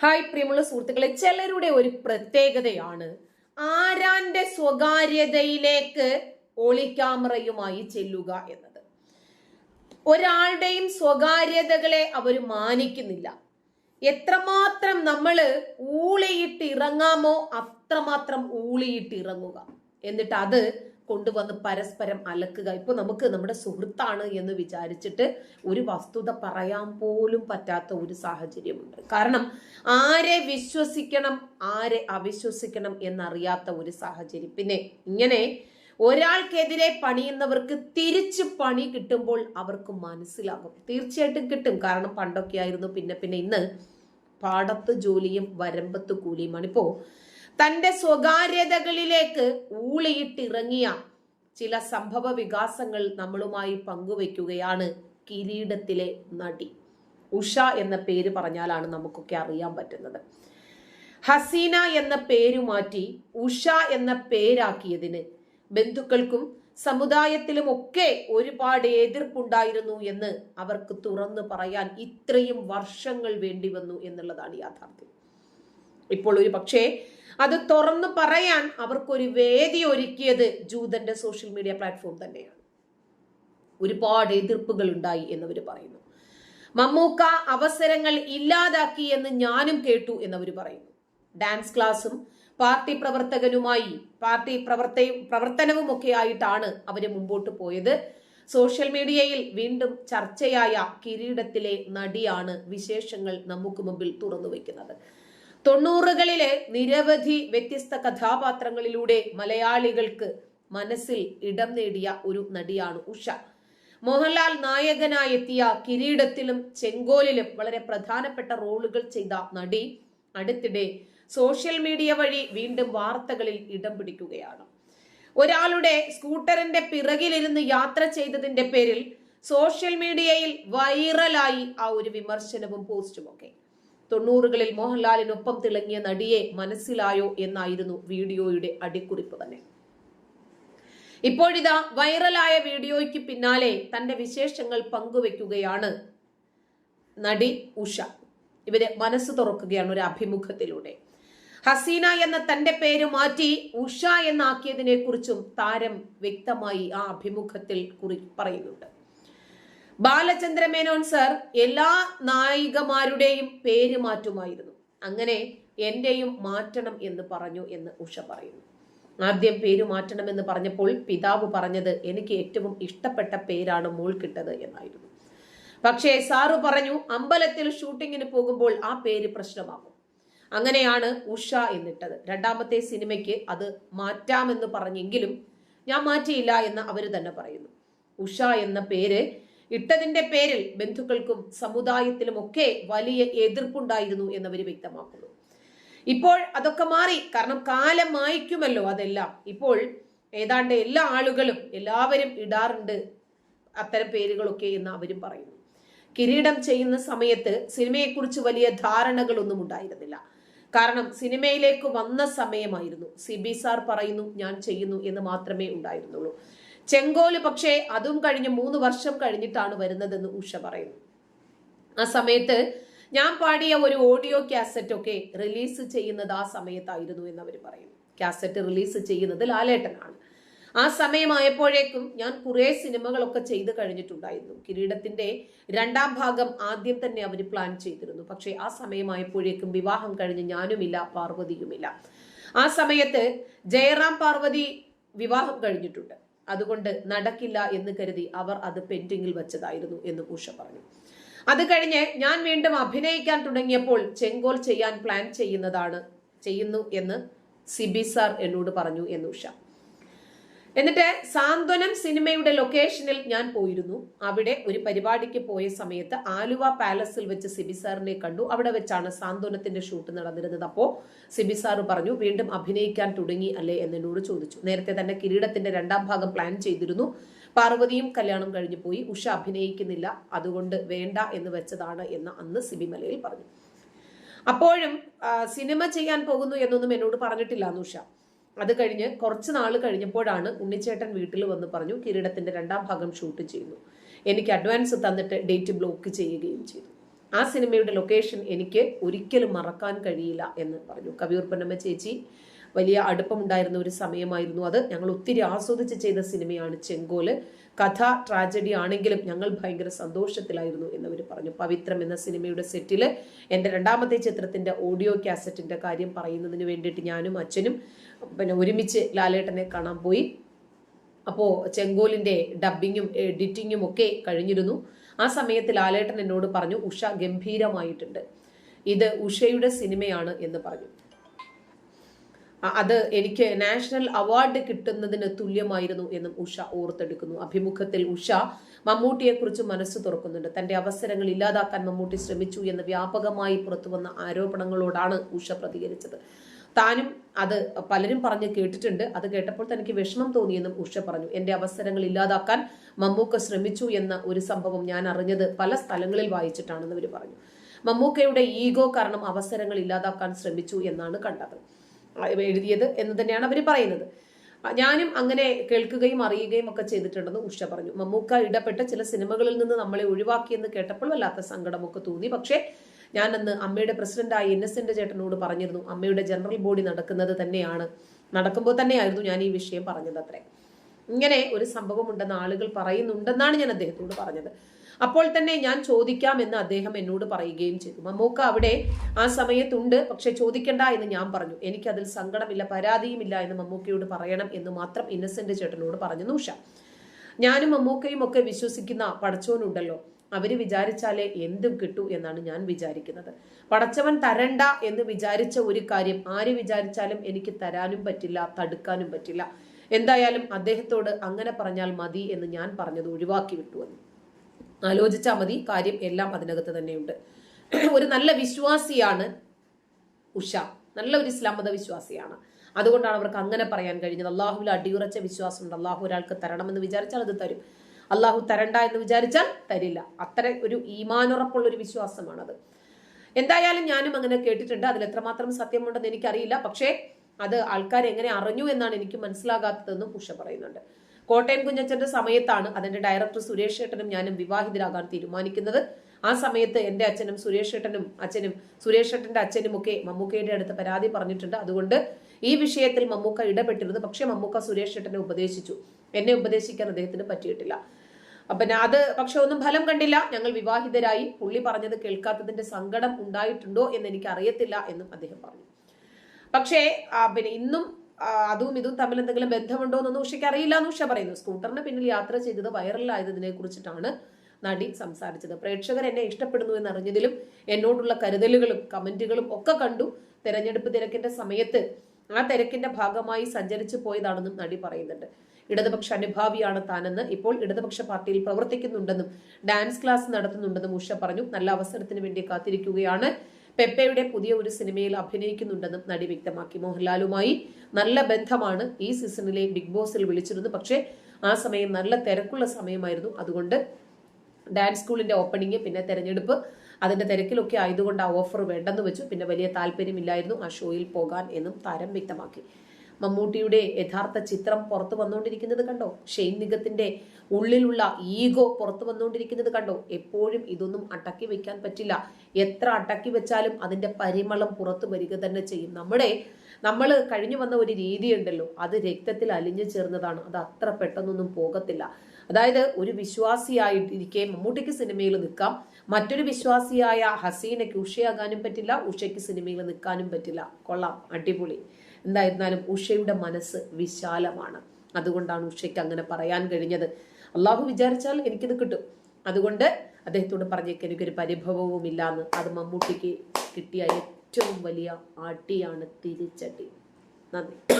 Hi പ്രിയമുള്ള സുഹൃത്തുക്കളെ ചിലരുടെ ഒരു പ്രത്യേകതയാണ് ആരാന്റെ സ്വകാര്യതയിലേക്ക് ഒളിക്യാമറയുമായി ചെല്ലുക എന്നത്. ഒരാളുടെയും സ്വകാര്യതകളെ അവർ മാനിക്കുന്നില്ല. എത്രമാത്രം നമ്മൾ ഊളിയിട്ട് ഇറങ്ങാമോ അത്രമാത്രം ഊളിയിട്ട് ഇറങ്ങുക. എന്നിട്ട് അത് കൊണ്ടുവന്ന് പരസ്പരം അലക്കുക. ഇപ്പൊ നമുക്ക് നമ്മുടെ സുഹൃത്താണ് എന്ന് വിചാരിച്ചിട്ട് ഒരു വസ്തുത പറയാൻ പോലും പറ്റാത്ത ഒരു സാഹചര്യമുണ്ട്. കാരണം ആരെ വിശ്വസിക്കണം ആരെ അവിശ്വസിക്കണം എന്നറിയാത്ത ഒരു സാഹചര്യം. പിന്നെ ഇങ്ങനെ ഒരാൾക്കെതിരെ പണിയുന്നവർക്ക് തിരിച്ച് പണി കിട്ടുമ്പോൾ അവർക്ക് മനസ്സിലാകും. തീർച്ചയായിട്ടും കിട്ടും. കാരണം പണ്ടൊക്കെ ആയിരുന്നു പിന്നെ പിന്നെ ഇന്ന് പാടത്ത് ജോലിയും വരമ്പത്ത് കൂലിയുമാണ്. ഇപ്പോ തന്റെ സ്വകാര്യതകളിലേക്ക് ഊളിയിട്ടിറങ്ങിയ ചില സംഭവ വികാസങ്ങൾ നമ്മളുമായി പങ്കുവെക്കുകയാണ് കിരീടത്തിലെ നടി. ഉഷ എന്ന പേര് പറഞ്ഞാലാണ് നമുക്കൊക്കെ അറിയാൻ പറ്റുന്നത്. ഹസീന എന്ന പേരു മാറ്റി ഉഷ എന്ന പേരാക്കിയതിന് ബന്ധുക്കൾക്കും സമുദായത്തിലും ഒക്കെ ഒരുപാട് എതിർപ്പുണ്ടായിരുന്നു എന്ന് അവർക്ക് തുറന്നു പറയാൻ ഇത്രയും വർഷങ്ങൾ വേണ്ടി വന്നു എന്നുള്ളതാണ് യാഥാർത്ഥ്യം. ഇപ്പോൾ ഒരു പക്ഷേ അത് തുറന്നു പറയാൻ അവർക്കൊരു വേദി ഒരുക്കിയത് ജൂതന്റെ സോഷ്യൽ മീഡിയ പ്ലാറ്റ്ഫോം തന്നെയാണ്. ഒരുപാട് എതിർപ്പുകൾ ഉണ്ടായി എന്നവർ പറയുന്നു. മമ്മൂക്ക അവസരങ്ങൾ ഇല്ലാതാക്കി എന്ന് ഞാനും കേട്ടു എന്നവർ പറയുന്നു. ഡാൻസ് ക്ലാസ്സും പാർട്ടി പ്രവർത്തകനുമായി പാർട്ടി പ്രവർത്ത പ്രവർത്തനവും ഒക്കെ ആയിട്ടാണ് അവർ മുമ്പോട്ട് പോയത്. സോഷ്യൽ മീഡിയയിൽ വീണ്ടും ചർച്ചയായ കിരീടത്തിലെ നടിയാണ് വിശേഷങ്ങൾ നമുക്ക് മുമ്പിൽ തുറന്നു വയ്ക്കുന്നത് തൊണ്ണൂറുകളിലെ നിരവധി വ്യത്യസ്ത കഥാപാത്രങ്ങളിലൂടെ മലയാളികൾക്ക് മനസ്സിൽ ഇടം നേടിയ ഒരു നടിയാണ് ഉഷ. മോഹൻലാൽ നായകനായി എത്തിയ കിരീടത്തിലും ചെങ്കോലിലും വളരെ പ്രധാനപ്പെട്ട റോളുകൾ ചെയ്ത നടി അടുത്തിടെ സോഷ്യൽ മീഡിയ വഴി വീണ്ടും വാർത്തകളിൽ ഇടം പിടിക്കുകയാണ്. ഒരാളുടെ സ്കൂട്ടറിന്റെ പിറകിലിരുന്ന് യാത്ര ചെയ്തതിന്റെ പേരിൽ സോഷ്യൽ മീഡിയയിൽ വൈറലായി ആ ഒരു വിമർശനവും പോസ്റ്റുമൊക്കെ. തൊണ്ണൂറുകളിൽ മോഹൻലാലിനൊപ്പം തിളങ്ങിയ നടിയെ മനസ്സിലായോ എന്നായിരുന്നു വീഡിയോയുടെ അടിക്കുറിപ്പ് തന്നെ. ഇപ്പോഴിതാ വൈറലായ വീഡിയോയ്ക്ക് പിന്നാലെ തന്റെ വിശേഷങ്ങൾ പങ്കുവെക്കുകയാണ് നടി ഉഷ. ഇവർ മനസ്സ് തുറക്കുകയാണ് ഒരു അഭിമുഖത്തിലൂടെ. ഹസീന എന്ന തന്റെ പേര് മാറ്റി ഉഷ എന്നാക്കിയതിനെ കുറിച്ചും താരം വ്യക്തമായി ആ അഭിമുഖത്തിൽ കുറി പറയുന്നുണ്ട്. ബാലചന്ദ്ര മേനോൻ സർ എല്ലാ നായികമാരുടെയും പേര് മാറ്റുമായിരുന്നു. അങ്ങനെ എന്റെയും മാറ്റണം എന്ന് പറഞ്ഞു എന്ന് ഉഷ പറയുന്നു. ആദ്യം പേര് മാറ്റണം എന്ന് പറഞ്ഞപ്പോൾ പിതാവ് പറഞ്ഞത് എനിക്ക് ഏറ്റവും ഇഷ്ടപ്പെട്ട പേരാണ് മോൾ കിട്ടത് എന്നായിരുന്നു. പക്ഷേ സാറു പറഞ്ഞു അമ്പലത്തിൽ ഷൂട്ടിങ്ങിന് പോകുമ്പോൾ ആ പേര് പ്രശ്നമാകും. അങ്ങനെയാണ് ഉഷ എന്നിട്ടത്. രണ്ടാമത്തെ സിനിമയ്ക്ക് അത് മാറ്റാമെന്ന് പറഞ്ഞെങ്കിലും ഞാൻ മാറ്റിയില്ല എന്ന് അവർ തന്നെ പറയുന്നു. ഉഷ എന്ന പേര് ഇട്ടതിന്റെ പേരിൽ ബന്ധുക്കൾക്കും സമുദായത്തിലും ഒക്കെ വലിയ എതിർപ്പുണ്ടായിരുന്നു എന്നവർ വ്യക്തമാക്കുന്നു. ഇപ്പോൾ അതൊക്കെ മാറി. കാരണം കാലം മായ്ക്കുമല്ലോ അതെല്ലാം. ഇപ്പോൾ ഏതാണ്ട് എല്ലാ ആളുകളും എല്ലാവരും ഇടാറുണ്ട് അത്തരം പേരുകളൊക്കെ എന്ന് അവരും പറയുന്നു. കിരീടം ചെയ്യുന്ന സമയത്ത് സിനിമയെക്കുറിച്ച് വലിയ ധാരണകളൊന്നും ഉണ്ടായിരുന്നില്ല. കാരണം സിനിമയിലേക്ക് വന്ന സമയമായിരുന്നു. സി ബി സാർ പറയുന്നു ഞാൻ ചെയ്യുന്നു എന്ന് മാത്രമേ ഉണ്ടായിരുന്നുള്ളൂ. ചെങ്കോൽ പക്ഷേ അതും കഴിഞ്ഞ് മൂന്ന് വർഷം കഴിഞ്ഞിട്ടാണ് വരുന്നതെന്ന് ഉഷ പറയുന്നു. ആ സമയത്ത് ഞാൻ പാടിയ ഒരു ഓഡിയോ കാസറ്റ് ഒക്കെ റിലീസ് ചെയ്യുന്നത് ആ സമയത്തായിരുന്നു എന്ന് അവർ പറയുന്നു. കാസറ്റ് റിലീസ് ചെയ്യുന്നത് ലാലേട്ടനാണ്. ആ സമയമായപ്പോഴേക്കും ഞാൻ കുറേ സിനിമകളൊക്കെ ചെയ്തു കഴിഞ്ഞിട്ടുണ്ടായിരുന്നു. കിരീടത്തിന്റെ രണ്ടാം ഭാഗം ആദ്യം തന്നെ അവർ പ്ലാൻ ചെയ്തിരുന്നു. പക്ഷെ ആ സമയമായപ്പോഴേക്കും വിവാഹം കഴിഞ്ഞ് ഞാനുമില്ല പാർവതിയുമില്ല. ആ സമയത്ത് ജയറാം പാർവതി വിവാഹം കഴിഞ്ഞിട്ടുണ്ട്. അതുകൊണ്ട് നടക്കില്ല എന്ന് കരുതി അവർ അത് പെൻഡിങ്ങിൽ വെച്ചതായിരുന്നു എന്ന് ഉഷ പറഞ്ഞു. അത് കഴിഞ്ഞ് ഞാൻ വീണ്ടും അഭിനയിക്കാൻ തുടങ്ങിയപ്പോൾ ചെങ്കോൽ ചെയ്യാൻ പ്ലാൻ ചെയ്യുന്നതാണ് ചെയ്യുന്നു എന്ന് സിബി സാർ എന്നോട് പറഞ്ഞു എന്ന് ഉഷ. എന്നിട്ട് സാന്ത്വനം സിനിമയുടെ ലൊക്കേഷനിൽ ഞാൻ പോയിരുന്നു. അവിടെ ഒരു പരിപാടിക്ക് പോയ സമയത്ത് ആലുവ പാലസിൽ വെച്ച് സിബി സാറിനെ കണ്ടു. അവിടെ വെച്ചാണ് സാന്ത്വനത്തിന്റെ ഷൂട്ട് നടന്നിരുന്നത്. അപ്പോ സിബി സാർ പറഞ്ഞു വീണ്ടും അഭിനയിക്കാൻ തുടങ്ങി അല്ലേ? എന്നോട് ചോദിച്ചു. നേരത്തെ തന്നെ കിരീടത്തിന്റെ രണ്ടാം ഭാഗം പ്ലാൻ ചെയ്തിരുന്നു. പാർവതിയും കല്യാണം കഴിഞ്ഞു പോയി. ഉഷ അഭിനയിക്കുന്നില്ല. അതുകൊണ്ട് വേണ്ട എന്ന് വെച്ചതാണ് എന്ന് അന്ന് സിബി മലയിൽ പറഞ്ഞു. അപ്പോഴും സിനിമ ചെയ്യാൻ പോകുന്നു എന്നൊന്നും എന്നോട് പറഞ്ഞിട്ടില്ല ഉഷ. അത് കഴിഞ്ഞ് കുറച്ച് നാൾ കഴിഞ്ഞപ്പോഴാണ് ഉണ്ണിച്ചേട്ടൻ വീട്ടിൽ വന്ന് പറഞ്ഞു കിരീടത്തിന്റെ രണ്ടാം ഭാഗം ഷൂട്ട് ചെയ്യുന്നു. എനിക്ക് അഡ്വാൻസ് തന്നിട്ട് ഡേറ്റ് ബ്ലോക്ക് ചെയ്യുകയും ചെയ്തു. ആ സിനിമയുടെ ലൊക്കേഷൻ എനിക്ക് ഒരിക്കലും മറക്കാൻ കഴിയില്ല എന്ന് പറഞ്ഞു. കവിയൂർ പൊന്നമ്മ ചേച്ചി വലിയ അടുപ്പമുണ്ടായിരുന്ന ഒരു സമയമായിരുന്നു അത്. ഞങ്ങൾ ഒത്തിരി ആസ്വദിച്ച് ചെയ്ത സിനിമയാണ് ചെങ്കോൽ. കഥ ട്രാജഡി ആണെങ്കിലും ഞങ്ങൾ ഭയങ്കര സന്തോഷത്തിലായിരുന്നു എന്നവർ പറഞ്ഞു. പവിത്രം എന്ന സിനിമയുടെ സെറ്റിൽ എന്റെ രണ്ടാമത്തെ ചിത്രത്തിന്റെ ഓഡിയോ കാസറ്റിന്റെ കാര്യം പറയുന്നതിന് വേണ്ടിയിട്ട് ഞാനും അച്ഛനും പിന്നെ ഒരുമിച്ച് ലാലേട്ടനെ കാണാൻ പോയി. അപ്പോൾ ചെങ്കോലിന്റെ ഡബിങ്ങും എഡിറ്റിങ്ങും ഒക്കെ കഴിഞ്ഞിരുന്നു. ആ സമയത്ത് ലാലേട്ടൻ എന്നോട് പറഞ്ഞു ഉഷ ഗംഭീരമായിട്ടുണ്ട്. ഇത് ഉഷയുടെ സിനിമയാണ് എന്ന് പറഞ്ഞു. അത് എനിക്ക് നാഷണൽ അവാർഡ് കിട്ടുന്നതിന് തുല്യമായിരുന്നു എന്നും ഉഷ ഓർത്തെടുക്കുന്നു. അഭിമുഖത്തിൽ ഉഷ മമ്മൂട്ടിയെക്കുറിച്ച് മനസ്സ് തുറക്കുന്നുണ്ട്. തന്റെ അവസരങ്ങൾ ഇല്ലാതാക്കാൻ മമ്മൂട്ടി ശ്രമിച്ചു എന്ന് വ്യാപകമായി പുറത്തുവന്ന ആരോപണങ്ങളോടാണ് ഉഷ പ്രതികരിച്ചത്. താനും അത് പലരും പറഞ്ഞ് കേട്ടിട്ടുണ്ട്. അത് കേട്ടപ്പോൾ തനിക്ക് വിഷമം തോന്നിയെന്നും ഉഷ പറഞ്ഞു. എന്റെ അവസരങ്ങൾ ഇല്ലാതാക്കാൻ മമ്മൂക്ക ശ്രമിച്ചു എന്ന ഒരു സംഭവം ഞാൻ അറിഞ്ഞത് പല സ്ഥലങ്ങളിൽ വായിച്ചിട്ടാണെന്ന് ഇവർ പറഞ്ഞു. മമ്മൂക്കയുടെ ഈഗോ കാരണം അവസരങ്ങൾ ഇല്ലാതാക്കാൻ ശ്രമിച്ചു എന്നാണ് കണ്ടത്. എഴുതിയത് എന്ന് തന്നെയാണ് അവർ പറയുന്നത്. ഞാനും അങ്ങനെ കേൾക്കുകയും അറിയുകയും ഒക്കെ ചെയ്തിട്ടുണ്ടെന്ന് ഉഷ പറഞ്ഞു. മമ്മൂക്ക ഇടപെട്ട ചില സിനിമകളിൽ നിന്ന് നമ്മളെ ഒഴിവാക്കിയെന്ന് കേട്ടപ്പോൾ വല്ലാത്ത സങ്കടമൊക്കെ തോന്നി. പക്ഷേ ഞാൻ അന്ന് അമ്മയുടെ പ്രസിഡന്റായ ഇന്നസെന്റ് ചേട്ടനോട് പറഞ്ഞിരുന്നു. അമ്മയുടെ ജനറൽ ബോഡി നടക്കുന്നത് തന്നെയാണ്. നടക്കുമ്പോൾ തന്നെയായിരുന്നു ഞാൻ ഈ വിഷയം പറഞ്ഞത് അത്രേ. ഇങ്ങനെ ഒരു സംഭവം ഉണ്ടെന്ന് ആളുകൾ പറയുന്നുണ്ടെന്നാണ് ഞാൻ അദ്ദേഹത്തോട് പറഞ്ഞത്. അപ്പോൾ തന്നെ ഞാൻ ചോദിക്കാം എന്ന് അദ്ദേഹം എന്നോട് പറയുകയും ചെയ്തു. മമ്മൂക്ക അവിടെ ആ സമയത്തുണ്ട് പക്ഷെ ചോദിക്കണ്ട എന്ന് ഞാൻ പറഞ്ഞു. എനിക്ക് അതിൽ സങ്കടമില്ല പരാതിയുമില്ല എന്ന് മമ്മൂക്കയോട് പറയണം എന്ന് മാത്രം ഇന്നസെന്റ് ചേട്ടനോട് പറഞ്ഞു. നൂഷ ഞാനും മമ്മൂക്കയും ഒക്കെ വിശ്വസിക്കുന്ന പടച്ചോനുണ്ടല്ലോ. അവർ വിചാരിച്ചാലേ എന്തും കിട്ടൂ എന്നാണ് ഞാൻ വിചാരിക്കുന്നത്. പടച്ചവൻ തരണ്ട എന്ന് വിചാരിച്ച ഒരു കാര്യം ആര് വിചാരിച്ചാലും എനിക്ക് തരാനും പറ്റില്ല തടുക്കാനും പറ്റില്ല. എന്തായാലും അദ്ദേഹത്തോട് അങ്ങനെ പറഞ്ഞാൽ മതി എന്ന് ഞാൻ പറഞ്ഞത് ഒഴിവാക്കി വിട്ടു എന്ന്. ആലോചിച്ചാൽ മതി കാര്യം എല്ലാം അതിനകത്ത് തന്നെയുണ്ട്. ഒരു നല്ല വിശ്വാസിയാണ് ഉഷ. നല്ല ഒരു ഇസ്ലാം മത വിശ്വാസിയാണ്. അതുകൊണ്ടാണ് അവർക്ക് അങ്ങനെ പറയാൻ കഴിഞ്ഞത്. അള്ളാഹുവിൽ അടിയുറച്ച വിശ്വാസമുണ്ട്. അള്ളാഹു ഒരാൾക്ക് തരണമെന്ന് വിചാരിച്ചാൽ അത് തരും. അള്ളാഹു തരണ്ട എന്ന് വിചാരിച്ചാൽ തരില്ല. അത്ര ഒരു ഈമാനുറപ്പുള്ള ഒരു വിശ്വാസമാണത്. എന്തായാലും ഞാനും അങ്ങനെ കേട്ടിട്ടുണ്ട്. അതിൽ എത്രമാത്രം സത്യമുണ്ടെന്ന് എനിക്കറിയില്ല. പക്ഷേ അത് ആൾക്കാർ എങ്ങനെ അറിഞ്ഞു എന്നാണ് എനിക്ക് മനസ്സിലാകാത്തതെന്നും ഉഷ പറയുന്നുണ്ട്. കോട്ടയം കുഞ്ഞച്ചന്റെ സമയത്താണ് അതിന്റെ ഡയറക്ടർ സുരേഷ് ഏട്ടനും ഞാനും വിവാഹിതരാകാൻ തീരുമാനിക്കുന്നത്. ആ സമയത്ത് എന്റെ അച്ഛനും സുരേഷ് ഏട്ടനും അച്ഛനും സുരേഷ് ഏട്ടന്റെ അച്ഛനും ഒക്കെ മമ്മൂക്കയുടെ അടുത്ത് പരാതി പറഞ്ഞിട്ടുണ്ട്. അതുകൊണ്ട് ഈ വിഷയത്തിൽ മമ്മൂക്ക ഇടപെട്ടിരുന്നു. പക്ഷേ മമ്മൂക്ക സുരേഷ് ഏട്ടനെ ഉപദേശിച്ചു. എന്നെ ഉപദേശിക്കാൻ അദ്ദേഹത്തിന് പറ്റിയിട്ടില്ല. അപ്പം അത് പക്ഷെ ഒന്നും ഫലം കണ്ടില്ല. ഞങ്ങൾ വിവാഹിതരായി. പുള്ളി പറഞ്ഞത് കേൾക്കാത്തതിന്റെ സങ്കടം ഉണ്ടായിട്ടുണ്ടോ എന്ന് എനിക്ക് അറിയത്തില്ല എന്നും അദ്ദേഹം പറഞ്ഞു. പക്ഷേ പിന്നെ ഇന്നും അതും ഇതും തമ്മിൽ എന്തെങ്കിലും ബന്ധമുണ്ടോ എന്നൊന്നും ഉഷയ്ക്ക് അറിയില്ല എന്ന് ഉഷ പറയുന്നു. സ്കൂട്ടറിന് പിന്നിൽ യാത്ര ചെയ്തത് വൈറലായതിനെ കുറിച്ചിട്ടാണ് നടി സംസാരിച്ചത്. പ്രേക്ഷകർ എന്നെ ഇഷ്ടപ്പെടുന്നു എന്നറിഞ്ഞതിലും എന്നോടുള്ള കരുതലുകളും കമന്റുകളും ഒക്കെ കണ്ടു. തെരഞ്ഞെടുപ്പ് തിരക്കിന്റെ സമയത്ത് ആ തിരക്കിന്റെ ഭാഗമായി സഞ്ചരിച്ചു പോയതാണെന്നും നടി പറയുന്നുണ്ട്. ഇടതുപക്ഷ അനുഭാവിയാണ് താനെന്ന് ഇപ്പോൾ ഇടതുപക്ഷ പാർട്ടിയിൽ പ്രവർത്തിക്കുന്നുണ്ടെന്നും ഡാൻസ് ക്ലാസ് നടത്തുന്നുണ്ടെന്നും ഉഷ പറഞ്ഞു. നല്ല അവസരത്തിന് വേണ്ടി കാത്തിരിക്കുകയാണ്. പെപ്പയുടെ പുതിയ ഒരു സിനിമയിൽ അഭിനയിക്കുന്നുണ്ടെന്നും നടി വ്യക്തമാക്കി. മോഹൻലാലുമായി നല്ല ബന്ധമാണ് ഈ സീസണിലെ ബിഗ് ബോസിൽ വിളിച്ചിരുന്നു പക്ഷേ ആ സമയം നല്ല തിരക്കുള്ള സമയമായിരുന്നു. അതുകൊണ്ട് ഡാൻസ് സ്കൂളിന്റെ ഓപ്പണിംഗ് പിന്നെ തെരഞ്ഞെടുപ്പ് അതിന്റെ തിരക്കിലൊക്കെ ആയതുകൊണ്ട് ആ ഓഫർ വേണ്ടെന്ന് വെച്ചു. പിന്നെ വലിയ താല്പര്യമില്ലായിരുന്നു ആ ഷോയിൽ പോകാൻ എന്നും താരം വ്യക്തമാക്കി. മമ്മൂട്ടിയുടെ യഥാർത്ഥ ചിത്രം പുറത്തു വന്നുകൊണ്ടിരിക്കുന്നത് കണ്ടോ? ഷെയ്ൻ നിഗത്തിന്റെ ഉള്ളിലുള്ള ഈഗോ പുറത്തു വന്നുകൊണ്ടിരിക്കുന്നത് കണ്ടോ? എപ്പോഴും ഇതൊന്നും അടക്കി വെക്കാൻ പറ്റില്ല. എത്ര അടക്കി വെച്ചാലും അതിന്റെ പരിമളം പുറത്തു വരിക തന്നെ ചെയ്യും. നമ്മുടെ നമ്മൾ കഴിഞ്ഞു വന്ന ഒരു രീതിയുണ്ടല്ലോ. അത് രക്തത്തിൽ അലിഞ്ഞു ചേർന്നതാണ്. അത് അത്ര പെട്ടെന്നൊന്നും പോകത്തില്ല. അതായത് ഒരു വിശ്വാസിയായിട്ടിരിക്കെ മമ്മൂട്ടിക്ക് സിനിമയിൽ നിൽക്കാം. മറ്റൊരു വിശ്വാസിയായ ഹസീനയ്ക്ക് ഉഷയാകാനും പറ്റില്ല ഉഷയ്ക്ക് സിനിമയിൽ നിൽക്കാനും പറ്റില്ല. കൊള്ളാം അടിപൊളി. എന്തായിരുന്നാലും ഉഷയുടെ മനസ്സ് വിശാലമാണ്. അതുകൊണ്ടാണ് ഉഷയ്ക്ക് അങ്ങനെ പറയാൻ കഴിഞ്ഞത്. അള്ളാഹു വിചാരിച്ചാൽ എനിക്കിത് കിട്ടും. അതുകൊണ്ട് അദ്ദേഹത്തോട് പറഞ്ഞേക്ക് എനിക്കൊരു പരിഭവവും ഇല്ലാന്ന് അത് മമ്മൂട്ടിക്ക് കിട്ടിയ ഏറ്റവും വലിയ അടിയാണ് തിരിച്ചടി. നന്ദി.